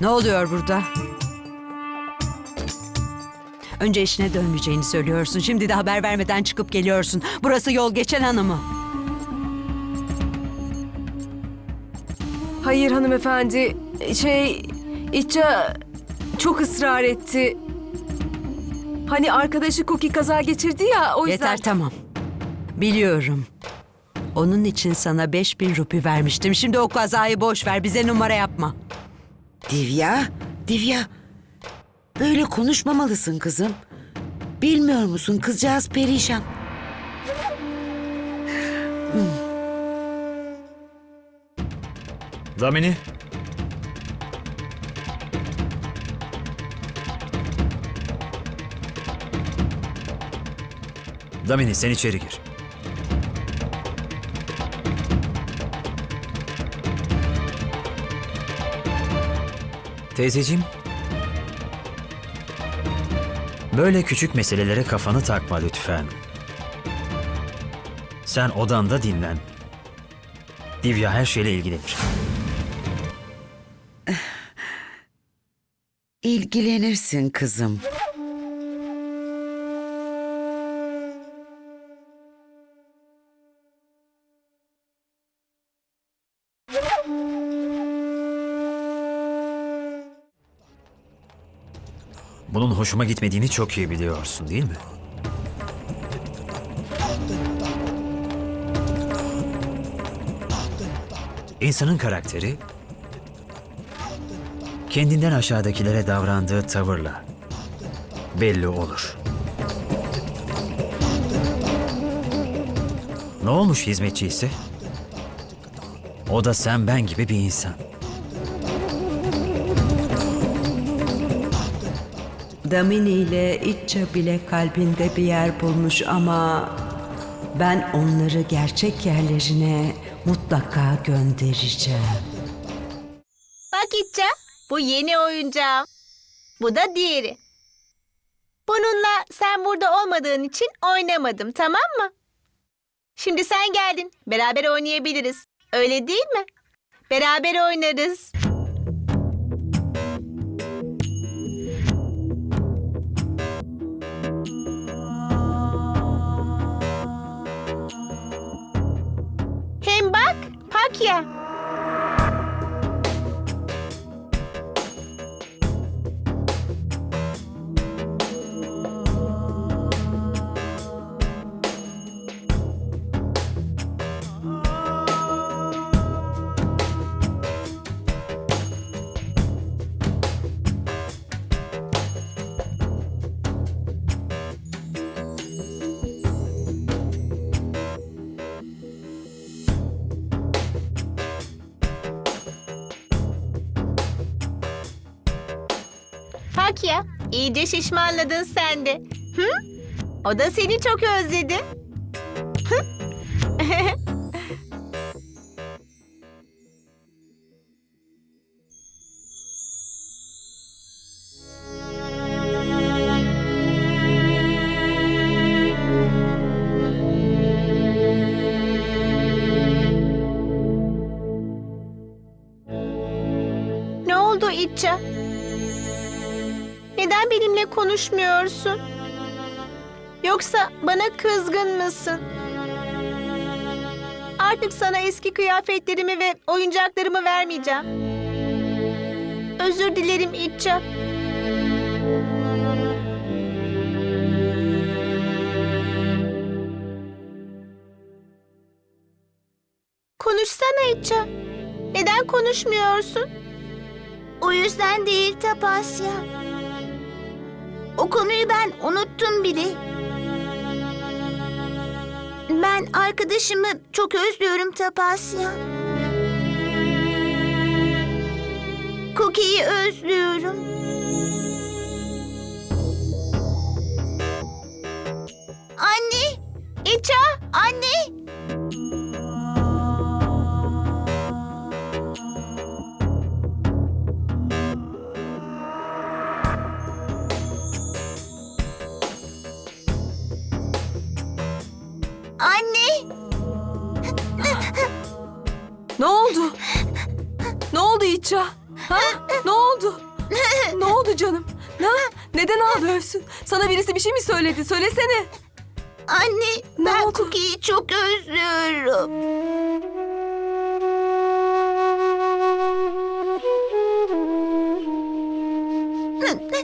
Ne oluyor burada? Önce işine dönmeyeceğini söylüyorsun. Şimdi de haber vermeden çıkıp geliyorsun. Burası yol geçen hanımı. Hayır hanımefendi. Şey, İtça çok ısrar etti. Hani arkadaşı Cookie kaza geçirdi ya o yüzden. Yeter tamam. Biliyorum. Onun için sana 5000 rupi vermiştim. Şimdi o kazayı boş ver. Bize numara yapma. Divya, Divya. Böyle konuşmamalısın kızım. Bilmiyor musun kızcağız perişan. Damini. Damini sen içeri gir. Teyzeciğim. Böyle küçük meselelere kafanı takma lütfen. Sen odanda dinlen. Divya her şeyle ilgilenir. İlgilenirsin kızım. Bunun hoşuma gitmediğini çok iyi biliyorsun değil mi? İnsanın karakteri kendinden aşağıdakilere davrandığı tavırla belli olur. Ne olmuş hizmetçi ise? O da sen ben gibi bir insan. Damini ile İtça bile kalbinde bir yer bulmuş ama ben onları gerçek yerlerine mutlaka göndereceğim. Bak İtça, bu yeni oyuncağım. Bu da diğeri. Bununla sen burada olmadığın için oynamadım, tamam mı? Şimdi sen geldin, beraber oynayabiliriz. Öyle değil mi? Beraber oynarız. Yeah. İyice şişmanladın sen de. Hı? O da seni çok özledi. Konuşmuyorsun? Yoksa bana kızgın mısın? Artık sana eski kıyafetlerimi ve oyuncaklarımı vermeyeceğim. Özür dilerim İtça. Konuşsana İtça. Neden konuşmuyorsun? O yüzden değil Tapasya. O konuyu ben unuttum bile. Ben arkadaşımı çok özlüyorum Tapasya. Cookie'yi özlüyorum. Anne! Anne! Anne! Ağlıyorsun? Sana birisi bir şey mi söyledi? Söylesene. Anne Ne ben oldu? Cookie'yi çok özlüyorum.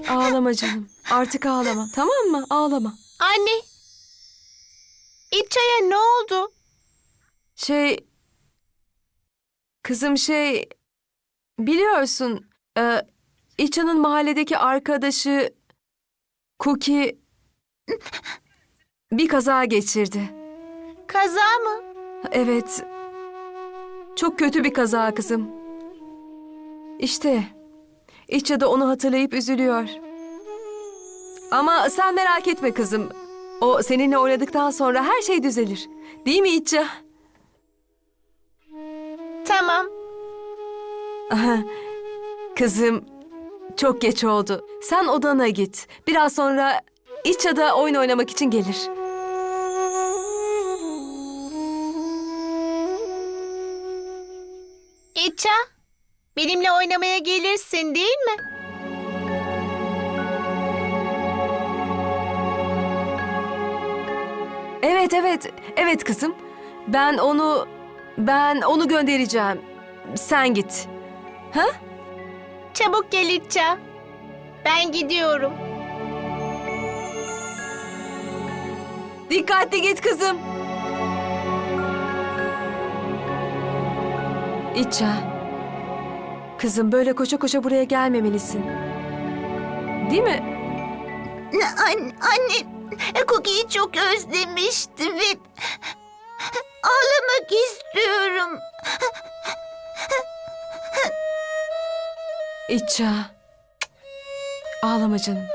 Ağlama canım. Artık ağlama. Tamam mı? Ağlama. Anne. İtça'ya ne oldu? Şey... Kızım şey... Biliyorsun... E, İçan'ın mahalledeki arkadaşı... Cookie... Bir kaza geçirdi. Kaza mı? Evet. Çok kötü bir kaza kızım. İşte İçça da onu hatırlayıp üzülüyor. Ama sen merak etme kızım. O seninle oynadıktan sonra her şey düzelir. Değil mi İçça? Tamam. Kızım çok geç oldu. Sen odana git. Biraz sonra İçça da oyun oynamak için gelir. İtça, benimle oynamaya gelirsin değil mi? Evet evet. Evet kızım. Ben onu ben onu göndereceğim. Sen git. Ha? Çabuk gel İtça. Ben gidiyorum. Dikkatli git kızım. İçça. Kızım böyle koşa koşa buraya gelmemelisin. Değil mi? Anne, anne Cookie'yi çok özlemiştim ve ağlamak istiyorum. İçça. Ağlama canım.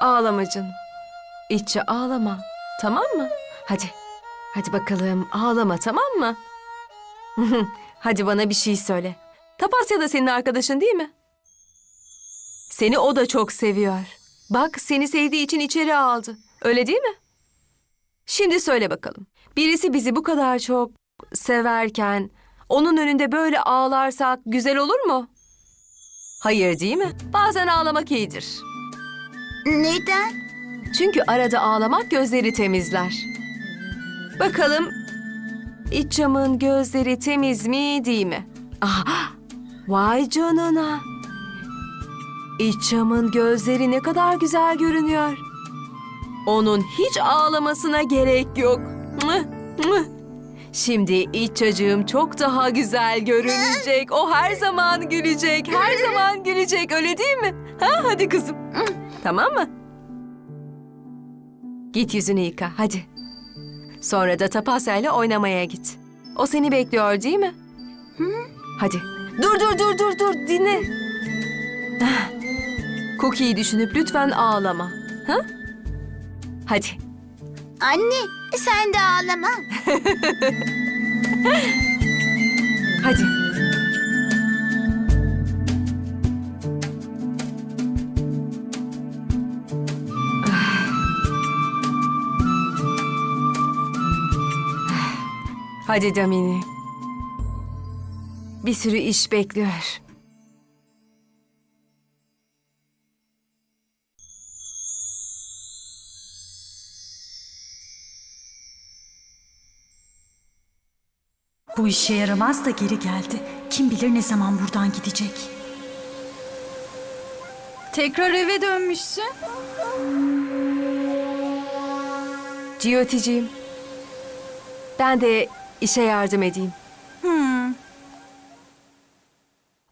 Ağlama canım. İçça ağlama. Tamam mı? Hadi. Hadi bakalım ağlama tamam mı? Hadi bana bir şey söyle. Tapasya da senin arkadaşın değil mi? Seni o da çok seviyor. Bak seni sevdiği için içeri aldı. Öyle değil mi? Şimdi söyle bakalım. Birisi bizi bu kadar çok severken onun önünde böyle ağlarsak güzel olur mu? Hayır değil mi? Bazen ağlamak iyidir. Neden? Çünkü arada ağlamak gözleri temizler. Bakalım iç camın gözleri temiz mi değil mi? Ah, vay canına. İç camın gözleri ne kadar güzel görünüyor. Onun hiç ağlamasına gerek yok. Mıh, mıh. Şimdi iç çocuğum çok daha güzel görünecek. O her zaman gülecek, her zaman gülecek öyle değil mi? Ha, hadi kızım. Tamam mı? Git yüzünü yıka hadi. Sonra da Tapasya oynamaya git. O seni bekliyor değil mi? Hadi. Dur dur dur dur dur dinle. Cookie'yi düşünüp lütfen ağlama. Ha? Hadi. Anne, sen de ağlama. Hadi. Hadi Damini. Bir sürü iş bekliyor. Bu işe yaramaz da geri geldi. Kim bilir ne zaman buradan gidecek. Tekrar eve dönmüşsün. Ciyoticiğim. Ben de işe yardım edeyim. Hmm.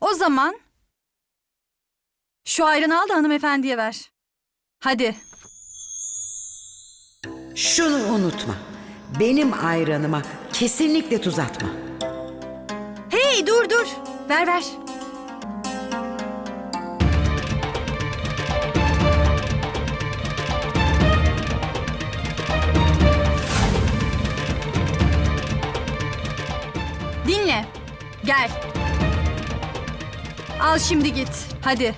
O zaman şu ayranı al da hanımefendiye ver. Hadi. Şunu unutma. Benim ayranıma kesinlikle tuz atma. Hey dur dur. Ver ver. Dinle. Gel. Al şimdi git. Hadi.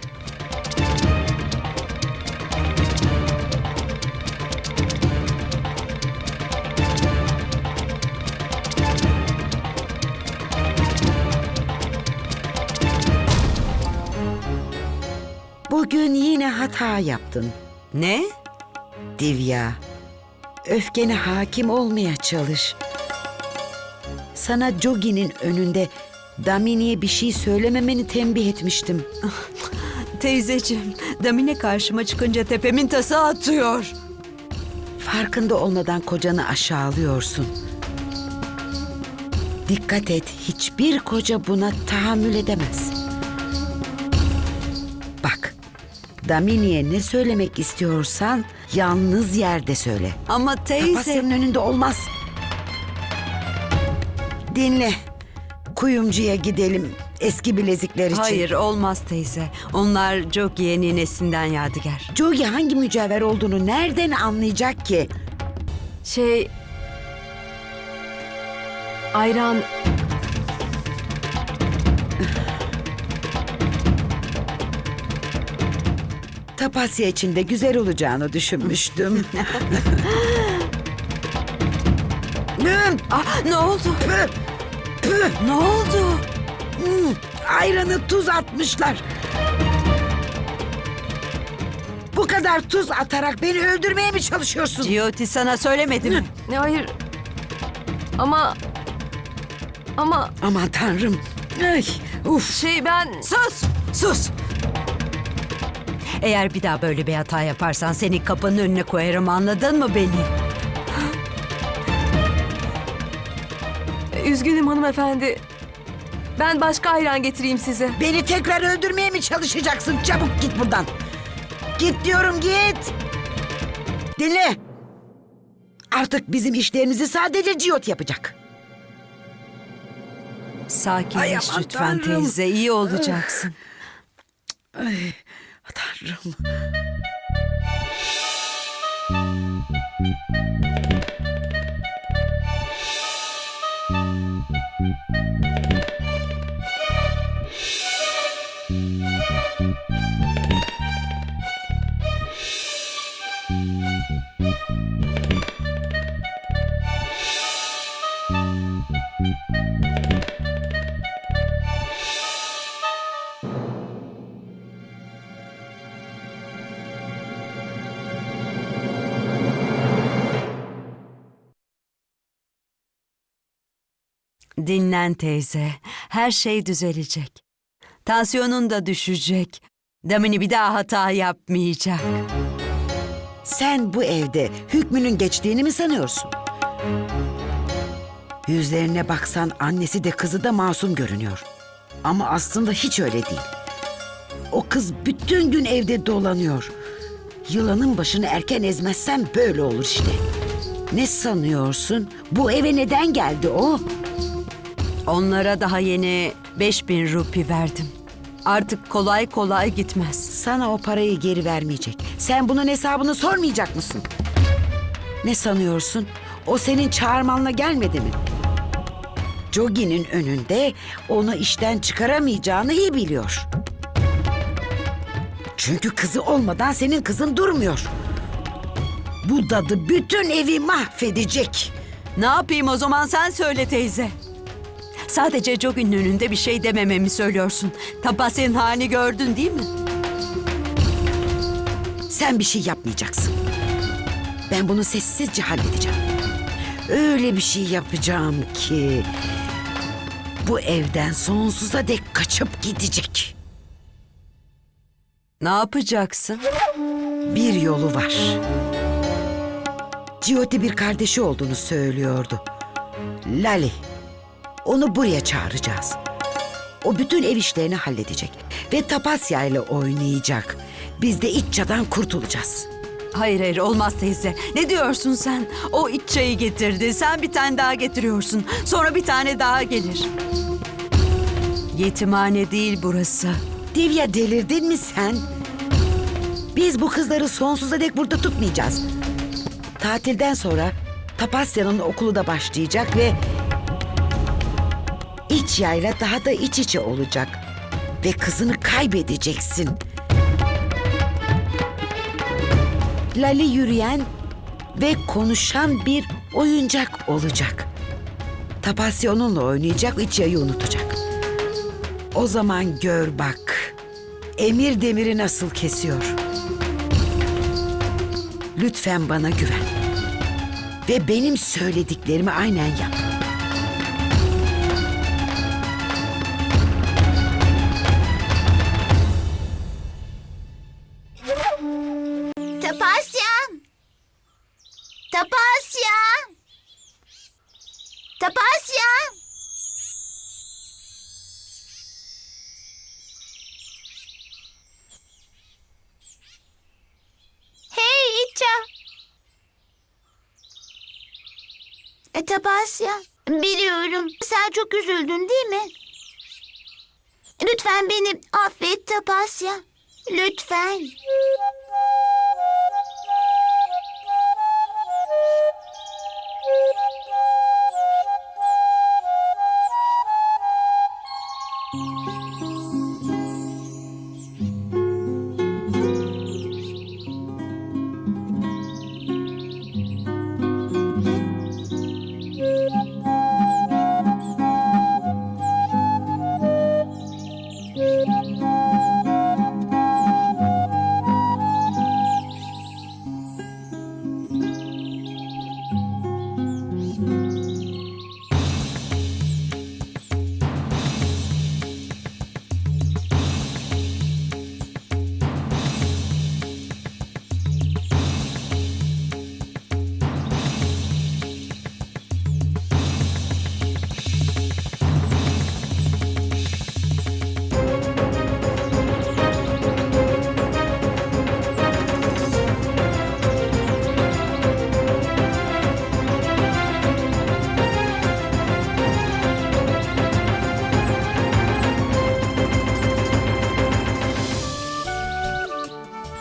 Bugün yine hata yaptın. Ne? Divya, öfkene hakim olmaya çalış. Sana Jogi'nin önünde Damini'ye bir şey söylememeni tembih etmiştim. Teyzeciğim, Damine karşıma çıkınca tepemin tası atıyor. Farkında olmadan kocanı aşağılıyorsun. Dikkat et, hiçbir koca buna tahammül edemez. Damini'ye ne söylemek istiyorsan yalnız yerde söyle. Ama teyze... Tapasya'nın önünde olmaz. Dinle. Kuyumcuya gidelim eski bilezikler için. Hayır olmaz teyze. Onlar Jogi'ye ninesinden yadigar. Jogi hangi mücevher olduğunu nereden anlayacak ki? Şey... Ayran... Tapasya için de güzel olacağını düşünmüştüm. Ah, ne oldu? püh, püh, Ne oldu? hmm, Ayranı tuz atmışlar. Bu kadar tuz atarak beni öldürmeye mi çalışıyorsun? Giotti sana söylemedi mi? Ne hayır... Ama... Ama Aman tanrım. Ay, uf. şey ben... Sus! Sus! Eğer bir daha böyle bir hata yaparsan seni kapının önüne koyarım anladın mı beni? Üzgünüm hanımefendi. Ben başka ayran getireyim size. Beni tekrar öldürmeye mi çalışacaksın? Çabuk git buradan. Git diyorum git. Dinle. Artık bizim işlerimizi sadece Ciyot yapacak. Sakinleş Ay aman lütfen tanrım. teyze iyi olacaksın. Ay, tanrım. Dinlen teyze. Her şey düzelecek. Tansiyonun da düşecek. Damini bir daha hata yapmayacak. Sen bu evde hükmünün geçtiğini mi sanıyorsun? Yüzlerine baksan annesi de kızı da masum görünüyor. Ama aslında hiç öyle değil. O kız bütün gün evde dolanıyor. Yılanın başını erken ezmezsen böyle olur işte. Ne sanıyorsun? Bu eve neden geldi o? Onlara daha yeni 5000 rupi verdim. Artık kolay kolay gitmez. Sana o parayı geri vermeyecek. Sen bunun hesabını sormayacak mısın? Ne sanıyorsun? O senin çağırmanla gelmedi mi? Jogi'nin önünde onu işten çıkaramayacağını iyi biliyor. Çünkü kızı olmadan senin kızın durmuyor. Bu dadı bütün evi mahvedecek. Ne yapayım o zaman sen söyle teyze. Sadece Jogi'nin önünde bir şey demememi söylüyorsun. Tapasya'nın halini gördün değil mi? Sen bir şey yapmayacaksın. Ben bunu sessizce halledeceğim. Öyle bir şey yapacağım ki bu evden sonsuza dek kaçıp gidecek. Ne yapacaksın? Bir yolu var. Ciyoti bir kardeşi olduğunu söylüyordu. Lali. Onu buraya çağıracağız. O bütün ev işlerini halledecek ve Tapasya ile oynayacak. Biz de iç çadan kurtulacağız. Hayır hayır olmaz teyze. Ne diyorsun sen? O iç çayı getirdi. Sen bir tane daha getiriyorsun. Sonra bir tane daha gelir. Yetimhane değil burası. Divya delirdin mi sen? Biz bu kızları sonsuza dek burada tutmayacağız. Tatilden sonra Tapasya'nın okulu da başlayacak ve iç yayla daha da iç içe olacak. Ve kızını kaybedeceksin. Lali yürüyen ve konuşan bir oyuncak olacak. Tapasya onunla oynayacak, iç yayı unutacak. O zaman gör bak. emir demiri nasıl kesiyor. Lütfen bana güven. Ve benim söylediklerimi aynen yap. Tapasya, biliyorum. Sen çok üzüldün değil mi? Lütfen beni affet Tapasya. Lütfen.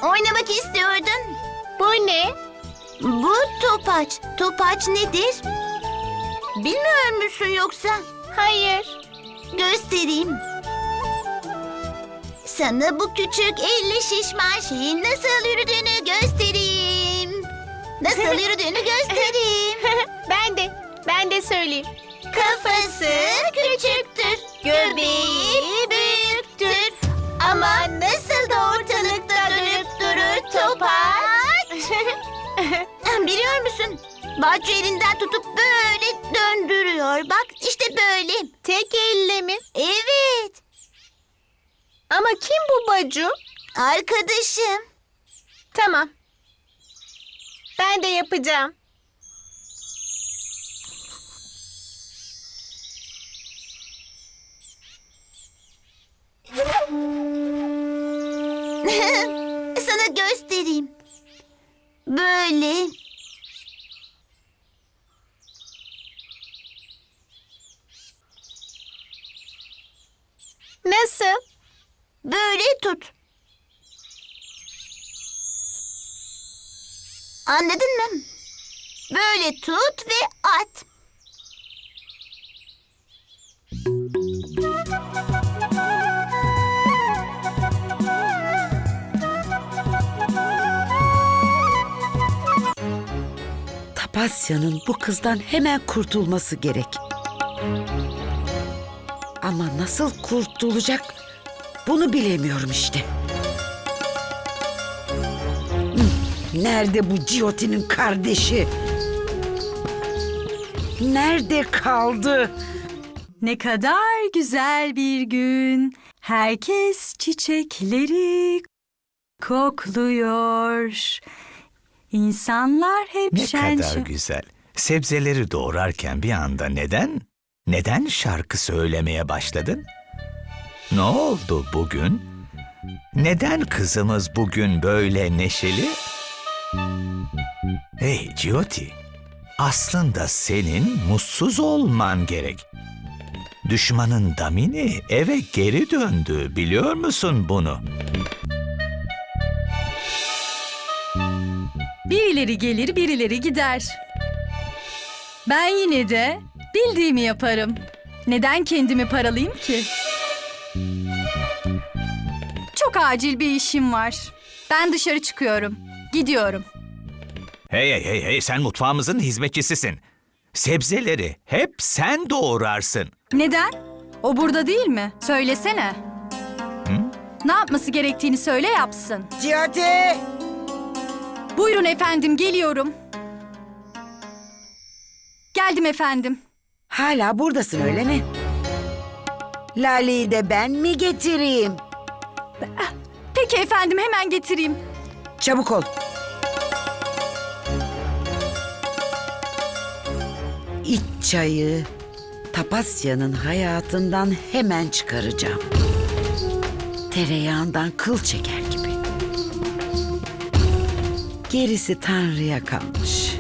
Oynamak istiyordun. Bu ne? Bu topaç. Topaç nedir? Bilmiyor musun yoksa? Hayır. Göstereyim. Sana bu küçük elli şişman şeyin nasıl yürüdüğünü göstereyim. Nasıl yürüdüğünü göstereyim. Ben de, ben de söyleyeyim. Kafası küçüktür, göbeği büyüktür. Ama nasıl Biliyor musun? Bacı elinden tutup böyle döndürüyor. Bak işte böyle. Tek elle mi? Evet. Ama kim bu Bacu? Arkadaşım. Tamam. Ben de yapacağım. Sana göstereyim. Böyle. Nasıl? Böyle tut. Anladın mı? Böyle tut ve at. Tapasya'nın bu kızdan hemen kurtulması gerek. Ama nasıl kurtulacak bunu bilemiyorum işte. Hmm, Nerede bu Cioti'nin kardeşi? Nerede kaldı? Ne kadar güzel bir gün. Herkes çiçekleri kokluyor. İnsanlar hep Ne şen kadar güzel. Sebzeleri doğrarken bir anda neden? Neden şarkı söylemeye başladın? Ne oldu bugün? Neden kızımız bugün böyle neşeli? Hey Ciotti, aslında senin mutsuz olman gerek. Düşmanın Damini eve geri döndü, biliyor musun bunu? Birileri gelir, birileri gider. Ben yine de bildiğimi yaparım. Neden kendimi paralayayım ki? Çok acil bir işim var. Ben dışarı çıkıyorum. Gidiyorum. Hey hey hey hey sen mutfağımızın hizmetçisisin. Sebzeleri hep sen doğrarsın. Neden? O burada değil mi? Söylesene. Ne yapması gerektiğini söyle yapsın. Cihati! Buyurun efendim geliyorum. Geldim efendim. Hala buradasın öyle mi? Lale'yi de ben mi getireyim? Peki efendim hemen getireyim. Çabuk ol. İç çayı Tapasya'nın hayatından hemen çıkaracağım. Tereyağından kıl çeker. Gerisi Tanrı'ya kalmış.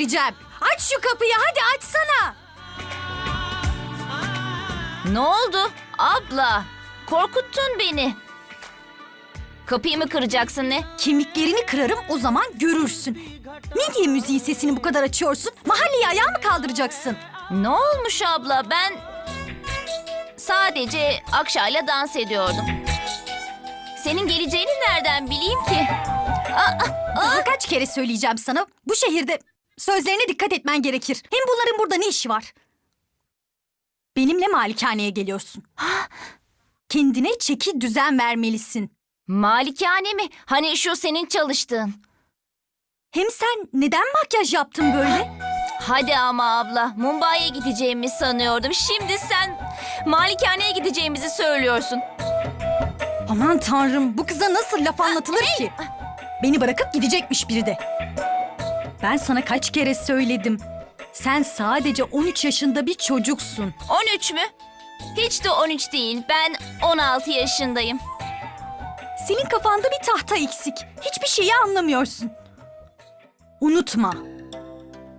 Göstereceğim. Aç şu kapıyı hadi açsana. Ne oldu? Abla, korkuttun beni. Kapıyı mı kıracaksın ne? Kemiklerini kırarım o zaman görürsün. Ne diye müziğin sesini bu kadar açıyorsun? Mahalleyi ayağa mı kaldıracaksın? Ne olmuş abla? Ben sadece Akşa'yla dans ediyordum. Senin geleceğini nereden bileyim ki? Daha kaç kere söyleyeceğim sana. Bu şehirde sözlerine dikkat etmen gerekir. Hem bunların burada ne işi var? Benimle malikaneye geliyorsun. Kendine çeki düzen vermelisin. Malikane mi? Hani şu senin çalıştığın. Hem sen neden makyaj yaptın böyle? Hadi ama abla, Mumbai'ye gideceğimi sanıyordum. Şimdi sen malikaneye gideceğimizi söylüyorsun. Aman tanrım bu kıza nasıl laf anlatılır ki? Beni bırakıp gidecekmiş biri de. Ben sana kaç kere söyledim. Sen sadece 13 yaşında bir çocuksun. 13 mü? Hiç de 13 değil. Ben 16 yaşındayım. Senin kafanda bir tahta eksik. Hiçbir şeyi anlamıyorsun. Unutma.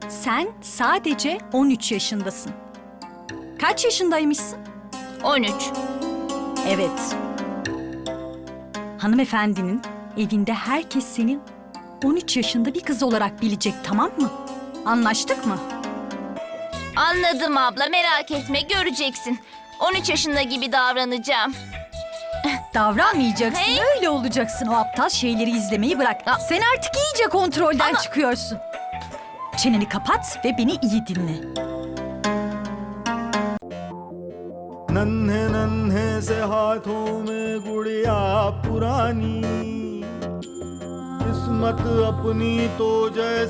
Sen sadece 13 yaşındasın. Kaç yaşındaymışsın? 13. Evet. Hanımefendinin evinde herkes seni 13 yaşında bir kız olarak bilecek tamam mı? Anlaştık mı? Anladım abla merak etme göreceksin. 13 yaşında gibi davranacağım. Davranmayacaksın, Hey! öyle olacaksın. O aptal şeyleri izlemeyi bırak. Aa. Sen artık iyice kontrolden Ama- çıkıyorsun. Çeneni kapat ve beni iyi dinle. नन्हे नन्हे से हाथों में गुड़िया पुरानी किस्मत अपनी तो जैसे